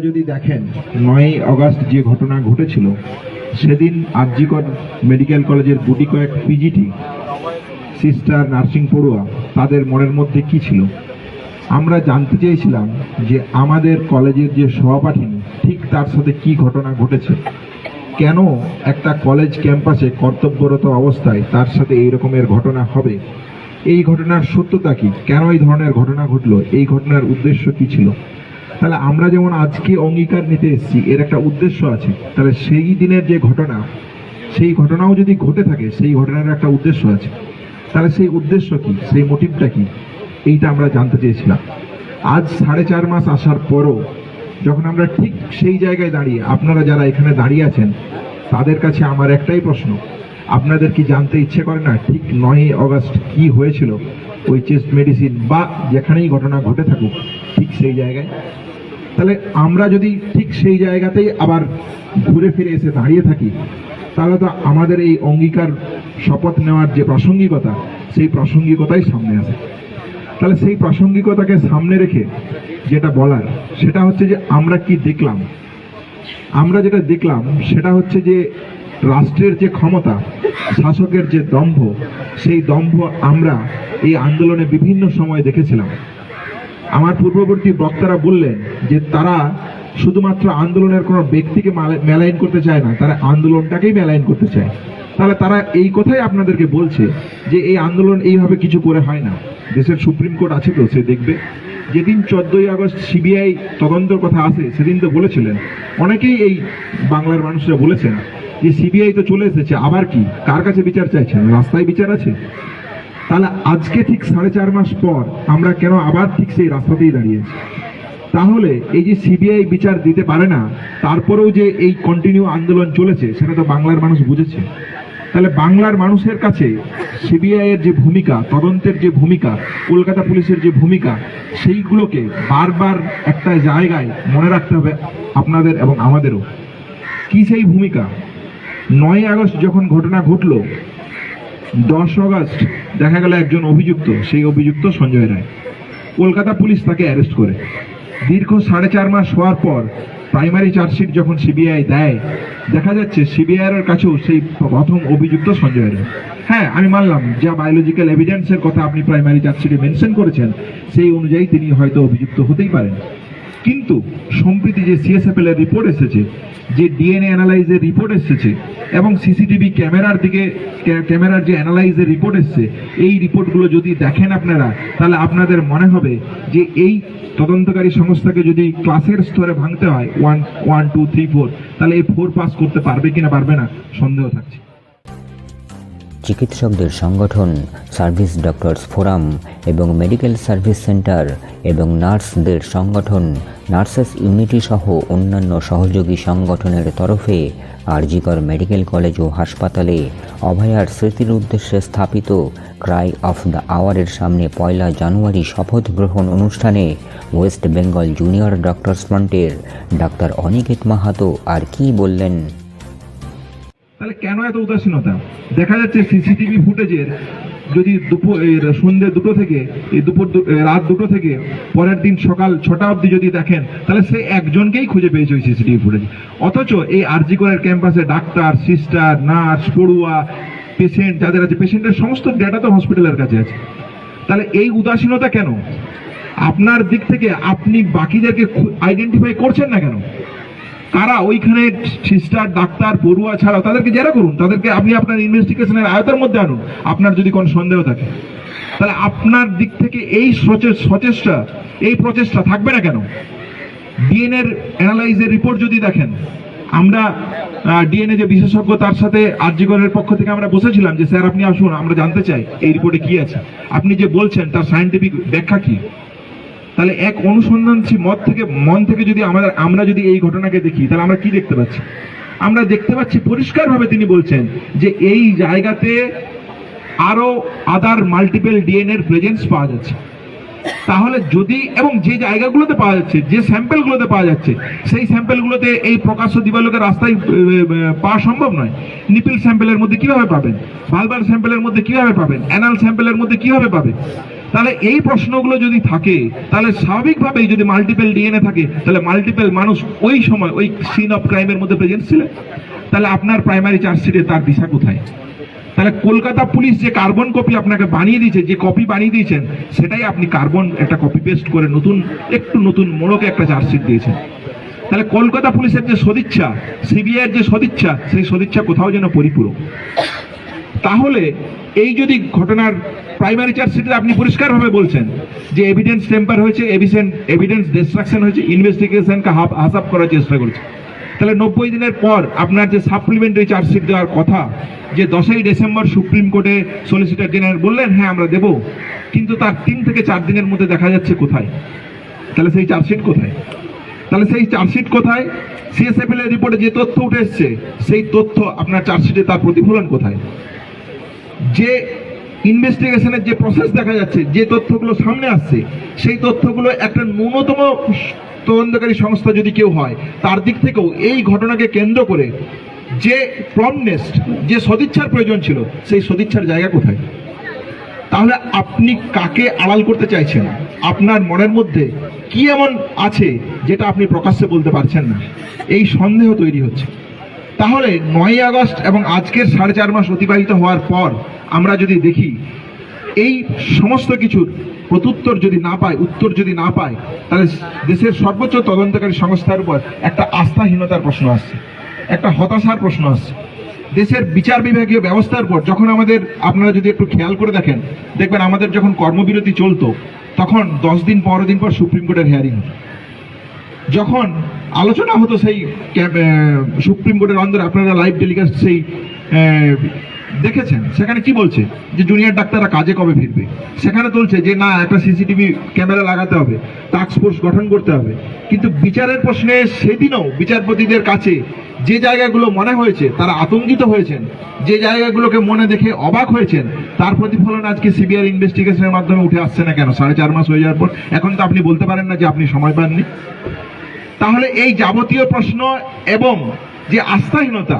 যদি দেখেন নয় আগস্ট যে ঘটনা ঘটেছিল, সেদিন আরজিকর মেডিকেল কলেজের গুটি কয়েক পিজিটি সিস্টার নার্সিং পড়ুয়া, তাদের মনের মধ্যে কি ছিল? আমরা জানতে চেয়েছিলাম যে আমাদের কলেজের যে সহপাঠিনী, ঠিক তার সাথে কি ঘটনা ঘটেছে। কেন একটা কলেজ ক্যাম্পাসে কর্তব্যরত অবস্থায় তার সাথে এই রকমের ঘটনা হবে? এই ঘটনার সত্যতা কি? কেন এই ধরনের ঘটনা ঘটলো? এই ঘটনার উদ্দেশ্য কি ছিল? তাহলে আমরা যেমন আজকে অঙ্গীকার নিতে এসেছি, এর একটা উদ্দেশ্য আছে। তাহলে সেই দিনের যে ঘটনা, সেই ঘটনাও যদি ঘটে থাকে, সেই ঘটনার একটা উদ্দেশ্য আছে। তাহলে সেই উদ্দেশ্য কি, সেই মোটিভটা কি, এইটা আমরা জানতে চেয়েছিলাম। আজ সাড়ে চার মাস আসার পরও যখন আমরা ঠিক সেই জায়গায় দাঁড়িয়ে, আপনারা যারা এখানে দাঁড়িয়ে আছেন, তাদের কাছে আমার একটাই প্রশ্ন, আপনাদের কি জানতে ইচ্ছে করে না ঠিক নয় অগস্ট কি হয়েছিল, ওই চেস্ট মেডিসিন বা যেখানেই ঘটনা ঘটে থাকুক, ঠিক সেই জায়গায়? তাহলে আমরা যদি ঠিক সেই জায়গাতেই আবার ঘুরে ফিরে এসে দাঁড়িয়ে থাকি, তাহলে তো আমাদের এই অঙ্গীকার শপথ নেওয়ার যে প্রাসঙ্গিকতা, সেই প্রাসঙ্গিকতাই সামনে আসে। তাহলে সেই প্রাসঙ্গিকতাকে সামনে রেখে যেটা বলার, সেটা হচ্ছে যে আমরা কি দেখলাম? আমরা যেটা দেখলাম, সেটা হচ্ছে যে রাষ্ট্রের যে ক্ষমতা, শাসকের যে দম্ভ, সেই দম্ভ আমরা এই আন্দোলনে বিভিন্ন সময় দেখেছিলাম। আমার পূর্ববর্তী বক্তারা বললেন যে তারা শুধুমাত্র আন্দোলনের কোনো ব্যক্তিকে মালা- মেলাইন করতে চায় না, তারা আন্দোলনটাকেই মেলাইন করতে চায়। তাহলে তারা এই কথাই আপনাদেরকে বলছে যে এই আন্দোলন এইভাবে কিছু করে হয় না। দেশের সুপ্রিম কোর্ট আছে তো, সে দেখবে। যেদিন চোদ্দই আগস্ট সিবিআই তদন্তের কথা আসে, সেদিন তো বলেছিলেন। অনেকেই এই বাংলার মানুষরা বলেছেন যে সিবিআই তো চলে এসেছে, আবার কি? কার কাছে বিচার চাইছেন? রাস্তায় বিচার আছে? তাহলে আজকে ঠিক সাড়ে চার মাস পর আমরা কেন আবার ঠিক সেই রাস্তাতেই দাঁড়িয়েছি? তাহলে এই যে সিবিআই বিচার দিতে পারে না, তারপরেও যে এই কন্টিনিউ আন্দোলন চলেছে, সেটা তো বাংলার মানুষ বুঝেছে। তাহলে বাংলার মানুষের কাছে সিবিআই এর যে ভূমিকা, তদন্তের যে ভূমিকা, কলকাতা পুলিশের যে ভূমিকা, সেইগুলোকে বারবার একটা জায়গায় মনে রাখতে হবে আপনাদের এবং আমাদেরও। কি সেই ভূমিকা? নয় আগস্ট যখন ঘটনা ঘটলো, দশ আগস্ট দেখা গেল একজন অভিযুক্ত, সেই অভিযুক্ত সঞ্জয় রায়। কলকাতা পুলিশ তাকে অ্যারেস্ট করে। দীর্ঘ সাড়ে চার মাস হওয়ার পর প্রাইমারি চার্জশিট যখন সিবিআই দেয়, দেখা যাচ্ছে সিবিআই এর কাছেও সেই প্রথম অভিযুক্ত সঞ্জয় রায়। হ্যাঁ আমি মানলাম, যা বায়োলজিক্যাল এভিডেন্সের কথা আপনি প্রাইমারি চার্জশিটে মেনশন করেছেন, সেই অনুযায়ী তিনি হয়তো অভিযুক্ত হতেই পারেন। কিন্তু সম্প্রতি যে সিএসএফএল এর রিপোর্ট এসেছে, যে ডিএনএ অ্যানালাইজের রিপোর্ট এসেছে এবং সিসিটিভি ক্যামেরার দিকে ক্যামেরার যে অ্যানালাইজের রিপোর্ট এসেছে, এই রিপোর্টগুলো যদি দেখেন আপনারা, তাহলে আপনাদের মনে হবে যে এই তদন্তকারী সংস্থাকে যদি ক্লাসের স্তরে ভাঙতে হয় one one two three four তাহলে এই ফোর পাস করতে পারবে কিনা পারবে না, সন্দেহ থাকছে। চিকিৎসকদের সংগঠন, সার্ভিস ডক্টরস ফোরাম এবং মেডিকেল সার্ভিস সেন্টার এবং নার্সদের সংগঠন, নার্সেস ইউনিটি সহ অন্যান্য সহযোগী সংগঠনের তরফে আরজিকর মেডিকেল কলেজ ও হাসপাতালে অভয়ার স্মৃতির উদ্দেশ্যে স্থাপিত ক্রাই অফ দ্য আওয়ারের সামনে পয়লা জানুয়ারি শপথ গ্রহণ অনুষ্ঠানে ওয়েস্ট বেঙ্গল জুনিয়র ডক্টরস ফ্রন্টের ডাক্তার অনিকেত মাহাতো আর কি বললেন? তাহলে কেন এত উদাসীনতা? দেখা যাচ্ছে সিসিটিভি ফুটেজের যদি দুপুর সন্ধ্যে দুটো থেকে, এই দুপুর রাত দুটো থেকে, পরের দিন সকাল ছটা অবধি যদি দেখেন, তাহলে সে একজনকেই খুঁজে পেয়েছে ওই সিসিটিভি ফুটেজ। অথচ এই আরজি করের ক্যাম্পাসে ডাক্তার, সিস্টার, নার্স, পড়ুয়া, পেশেন্ট যাদের আছে, পেশেন্টের সমস্ত ডেটা তো হসপিটালের কাছে আছে। তাহলে এই উদাসীনতা কেন? আপনার দিক থেকে আপনি বাকিদেরকে আইডেন্টিফাই করছেন না কেন? কারা ওইখানে সিস্টার, ডাক্তার, পড়ুয়া ছাড়া তাদেরকে জেরা করুন। তাদেরকে আপনি আপনার ইনভেস্টিগেশনের আয়তার মধ্যে আনুন। আপনার যদি কোনো সন্দেহ থাকে। তাহলে আপনার দিক থেকে এই সচেষ্টা, এই প্রচেষ্টা থাকবে না কেন? ডিএনএর অ্যানালাইজের রিপোর্ট যদি দেখেন, আমরা ডিএনএ যে বিশেষজ্ঞ তার সাথে আরজিগরের পক্ষ থেকে আমরা বসেছিলাম যে, স্যার, আপনি আসুন, আমরা জানতে চাই এই রিপোর্টে কি আছে। আপনি যে বলছেন, তার সায়েন্টিফিক ব্যাখ্যা কি? তাহলে এক অনুসন্ধানশীল মত থেকে, মন থেকে যদি আমাদের আমরা যদি এই ঘটনাকে দেখি, তাহলে আমরা কি দেখতে পাচ্ছি? আমরা দেখতে পাচ্ছি পরিষ্কারভাবে তিনি বলছেন যে এই জায়গাতে আরও আদার মাল্টিপল ডিএনএ এর প্রেজেন্স পাওয়া যাচ্ছে। তাহলে যদি এবং যে জায়গাগুলোতে পাওয়া যাচ্ছে, যে স্যাম্পেলগুলোতে পাওয়া যাচ্ছে, সেই স্যাম্পেলগুলোতে এই প্রকাশ্য দিবালোকের রাস্তায় পাওয়া সম্ভব নয়। নিপিল স্যাম্পেলের মধ্যে কীভাবে পাবেন? ভালবার স্যাম্পেলের মধ্যে কীভাবে পাবেন? অ্যানাল স্যাম্পেলের মধ্যে কীভাবে পাবেন? তাহলে এই প্রশ্নগুলো যদি থাকে, তাহলে স্বাভাবিকভাবেই যদি মাল্টিপল ডিএনএ থাকে, তাহলে মাল্টিপল মানুষ ওই সময় ওই সিন অফ ক্রাইমের মধ্যে প্রেজেন্ট ছিলেন। তাহলে আপনার প্রাইমারি চার্জশিটে তার দিশা কোথায়? তাহলে কলকাতা পুলিশ যে কার্বন কপি আপনাকে বানিয়ে দিয়েছে, যে কপি বানিয়ে দিয়েছেন, সেটাই আপনি কার্বন একটা কপি পেস্ট করে নতুন, একটু নতুন মোড়কে একটা চার্জশিট দিয়েছেন। তাহলে কলকাতা পুলিশের যে সদিচ্ছা সিবিআইয়ের যে সদিচ্ছা, সেই সদিচ্ছা কোথাও যেন পরিপূরক। তাহলে এই যদি ঘটনার প্রাইমারি চার্জশিটে আপনি পরিষ্কারভাবে বলছেন যে এভিডেন্স টেম্পার হয়েছে এভিডেন্স এভিডেন্স ডিস্ট্রাকশন হয়েছে ইনভেস্টিগেশনকে হাসাপ করার চেষ্টা করেছে। তাহলে নব্বই দিনের পর আপনার যে সাপ্লিমেন্টারি চার্জশিট দেওয়ার কথা, যে দশই ডিসেম্বর সুপ্রিম কোর্টে সলিসিটর জেনারেল বললেন হ্যাঁ আমরা দেব। কিন্তু তার তিন থেকে চার দিনের মধ্যে দেখা যাচ্ছে কোথায়? তাহলে সেই চার্জশিট কোথায়? তাহলে সেই চার্জশিট কোথায়? সিএসএফএল এর রিপোর্টে যে তথ্য উঠে এসছে, সেই তথ্য আপনার চার্জশিটে তার প্রতিফলন কোথায়? যে ইনভেস্টিগেশনের যে প্রসেস দেখা যাচ্ছে, যে তথ্যগুলো সামনে আসছে, সেই তথ্যগুলো একটা ন্যূনতম তদন্তকারী সংস্থা যদি কেউ হয়, তার দিক থেকেও এই ঘটনাকে কেন্দ্র করে যে প্রমনেস্ট যে সদিচ্ছার প্রয়োজন ছিল, সেই সদিচ্ছার জায়গা কোথায়? তাহলে আপনি কাকে আড়াল করতে চাইছেন? আপনার মনের মধ্যে কি এমন আছে যেটা আপনি প্রকাশ্যে বলতে পারছেন না? এই সন্দেহ তৈরি হচ্ছে। তাহলে নয় আগস্ট এবং আজকের সাড়ে চার মাস অতিবাহিত হওয়ার পর আমরা যদি দেখি, এই সমস্ত কিছুর প্রত্যুত্তর যদি না পায়, উত্তর যদি না পায়, তাহলে দেশের সর্বোচ্চ তদন্তকারী সংস্থার উপর একটা আস্থাহীনতার প্রশ্ন আসছে, একটা হতাশার প্রশ্ন আসছে। দেশের বিচার বিভাগীয় ব্যবস্থার উপর যখন আমাদের, আপনারা যদি একটু খেয়াল করে দেখেন, দেখবেন আমাদের যখন কর্মবিরতি চলতো, তখন দশ দিন পনেরো দিন পর সুপ্রিম কোর্টের হিয়ারিং যখন আলোচনা হতো সেই সুপ্রিম কোর্টের অন্দরে আপনারা লাইভ টেলিকাস্ট সেই দেখেছেন। সেখানে কি বলছে? যে জুনিয়র ডাক্তাররা কাজে কবে ফিরবে? সেখানে তুলছে যে, না, একটা সিসিটিভি ক্যামেরা লাগাতে হবে টাস্ক ফোর্স গঠন করতে হবে। কিন্তু বিচারের প্রশ্নে সেদিনও বিচারপতিদের কাছে যে জায়গাগুলো মনে হয়েছে, তারা আতঙ্কিত হয়েছেন। যে জায়গাগুলোকে মনে দেখে অবাক হয়েছেন, তার প্রতিফলন আজকে সিবিআই ইনভেস্টিগেশনের মাধ্যমে উঠে আসছে না কেন? সাড়ে চার মাস হয়ে যাওয়ার পর, এখন তো আপনি বলতে পারেন না যে আপনি সময় পাননি। তাহলে এই যাবতীয় প্রশ্ন এবং যে আস্থাহীনতা,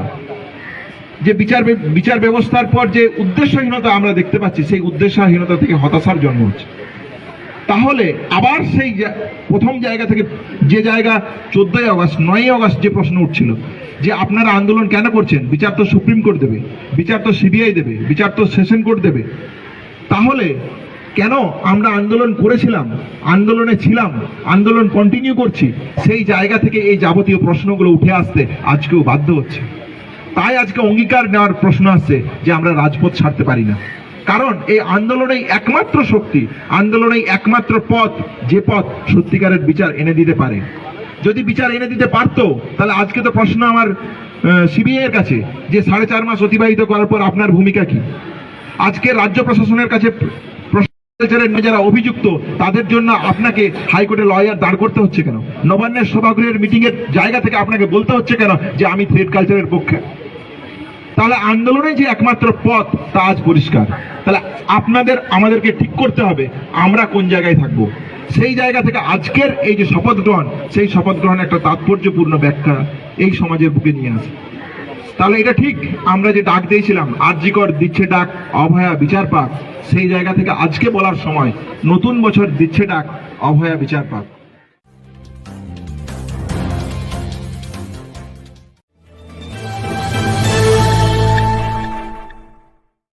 যে বিচার বিচার ব্যবস্থার পর যে উদ্দেশ্যহীনতা আমরা দেখতে পাচ্ছি, সেই উদ্দেশ্যহীনতা থেকে হতাশার জন্ম হচ্ছে। তাহলে আবার সেই প্রথম জায়গা থেকে যে জায়গা চোদ্দই আগস্ট, নয়ই আগস্ট যে প্রশ্ন উঠছিল, যে আপনারা আন্দোলন কেন করছেন? বিচার তো সুপ্রিম কোর্ট দেবে, বিচার তো সিবিআই দেবে, বিচার তো সেশন কোর্ট দেবে। তাহলে কেন আমরা আন্দোলন করেছিলাম, আন্দোলনে ছিলাম, আন্দোলন কন্টিনিউ করছি, সেই জায়গা থেকে এই যাবতীয় প্রশ্নগুলো উঠে আসতে আজকেও বাধ্য হচ্ছে। তাই আজকে অঙ্গীকার নেওয়ার প্রশ্ন আসছে যে আমরা রাজপথ ছাড়তে পারি না। কারণ এই আন্দোলনেই একমাত্র শক্তি, আন্দোলনেই একমাত্র পথ, যে পথ সত্যিকারের বিচার এনে দিতে পারে। যদি বিচার এনে দিতে পারতো, তাহলে আজকে তো প্রশ্ন আমার সিবিআই এর কাছে, যে সাড়ে চার মাস অতিবাহিত করার পর আপনার ভূমিকা কি? আজকে রাজ্য প্রশাসনের কাছে যারা অভিযুক্ত, তাদের জন্য আপনাকে হাইকোর্টে লয়ার দাঁড় করতে হচ্ছে কেন? নবান্নের সভাগৃহের জায়গা থেকে আপনাকে বলতে হচ্ছে কেন যে আমি থ্রেড কালচারের পক্ষে? তাহলে আন্দোলনে যে একমাত্র পথ, তা আজ পরিষ্কার। তাহলে আপনাদের, আমাদেরকে ঠিক করতে হবে, আমরা কোন জায়গায় থাকব? সেই জায়গা থেকে আজকের এই যে শপথ গ্রহণ, সেই শপথ গ্রহণ একটা তাৎপর্যপূর্ণ ব্যাখ্যা এই সমাজের বুকে নিয়ে আসে। তাহলে এটা ঠিক, আমরা যে ডাক দিয়েছিলাম আর্যিকর দিচ্ছে ডাক, অভয়া বিচার পাক সেই জায়গা থেকে আজকে বলার সময়, নতুন বছর দিচ্ছে ডাক, অভয়া বিচার পাক